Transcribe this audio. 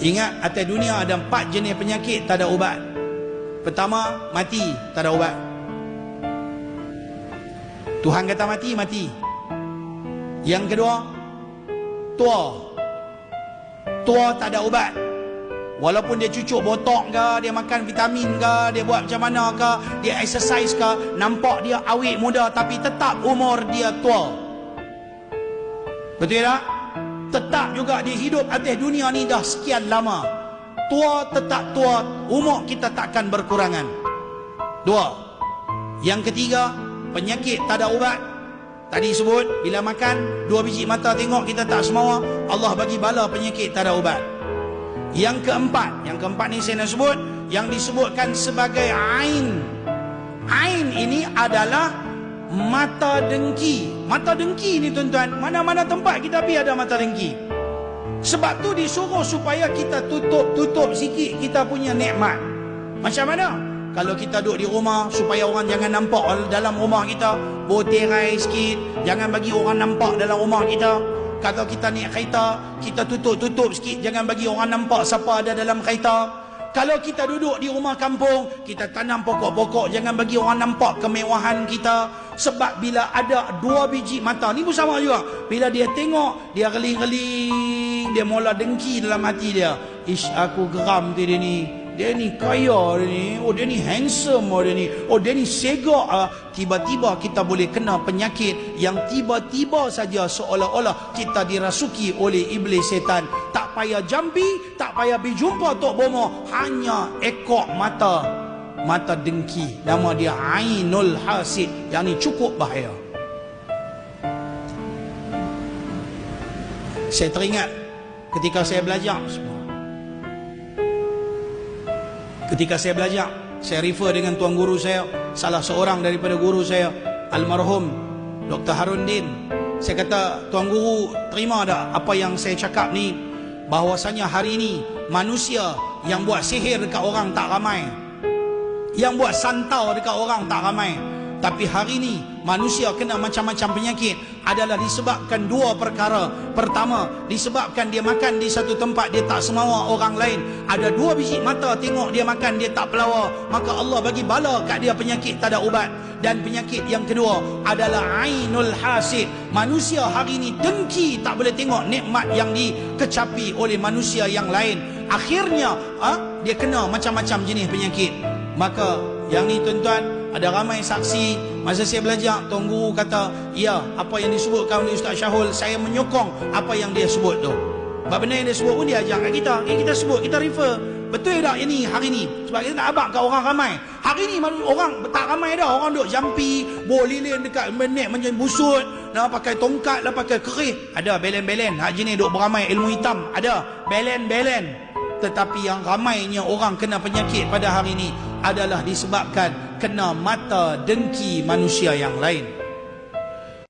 Ingat atas dunia ada empat jenis penyakit tak ada ubat. Pertama, mati tak ada ubat. Tuhan kata mati, mati. Yang kedua, tua. Tua tak ada ubat. Walaupun dia cucuk botok ke, dia makan vitamin ke, dia buat macam mana ke, dia exercise ke, nampak dia awet muda tapi tetap umur dia tua. Betul tak? Tetap juga dia hidup atas dunia ni dah sekian lama. Tua tetap tua, umur kita takkan berkurangan. Dua. Yang ketiga, penyakit tak ada ubat. Tadi sebut, bila makan, dua biji mata tengok kita tak semua, Allah bagi bala penyakit tak ada ubat. Yang keempat, yang keempat ni saya nak sebut, yang disebutkan sebagai Ain. Ain ini adalah mata dengki. Mata dengki ni tuan-tuan, mana-mana tempat kita pergi ada mata dengki. Sebab tu disuruh supaya kita tutup-tutup sikit kita punya nikmat. Macam mana? Kalau kita duduk di rumah supaya orang jangan nampak dalam rumah kita, boterai sikit, jangan bagi orang nampak dalam rumah kita. Kalau kita naik kereta, kita tutup-tutup sikit, jangan bagi orang nampak siapa ada dalam kereta. Kalau kita duduk di rumah kampung, kita tanam pokok-pokok, jangan bagi orang nampak kemewahan kita. Sebab bila ada dua biji mata, ni pun sama juga. Bila dia tengok, dia geling-geling, dia mula dengki dalam hati dia. Ish, aku geram tu dia ni. Dia ni kaya dia ni. Oh dia ni handsome oh dia ni. Oh dia ni segak ah tiba-tiba kita boleh kena penyakit yang tiba-tiba saja seolah-olah kita dirasuki oleh iblis setan. tak payah jambi tak payah pergi jumpa tok bomo hanya ekor mata mata dengki nama dia ainul hasid yang ni cukup bahaya saya teringat ketika saya belajar semua Ketika saya belajar, saya refer dengan tuan guru saya, salah seorang daripada guru saya, almarhum Dr. Harun Din. Saya kata, tuan guru terima tak apa yang saya cakap ni? Bahawasanya hari ini manusia yang buat sihir dekat orang tak ramai. Yang buat santau dekat orang tak ramai. Tapi hari ini manusia kena macam-macam penyakit adalah disebabkan dua perkara. Pertama, disebabkan dia makan di satu tempat dia tak semawa orang lain. Ada dua biji mata tengok dia makan dia tak pelawa. Maka Allah bagi bala kat dia penyakit tak ada ubat. Dan penyakit yang kedua adalah Ainul Hasid. Manusia hari ini dengki tak boleh tengok nikmat yang dikecapi oleh manusia yang lain. Akhirnya ha, dia kena macam-macam jenis penyakit. Maka yang ni tuan-tuan ada ramai saksi. Masa saya belajar tuan guru kata ya apa yang disebutkan oleh Ustaz Syahul saya menyokong apa yang dia sebut tu. Sebab benda yang dia sebut pun dia ajar kat kita. Yang kita sebut kita refer. Betul tak ini hari ni? Sebab kita nak abak kat orang ramai. Hari ni orang tak ramai dah. Orang duk jampi bawa lilin dekat menek macam busut. Nak pakai tongkat lah pakai kerih. Ada belen-belen. Hak jenis duk beramai ilmu hitam. Ada belen-belen. Tetapi yang ramainya orang kena penyakit pada hari ini adalah disebabkan kena mata dengki manusia yang lain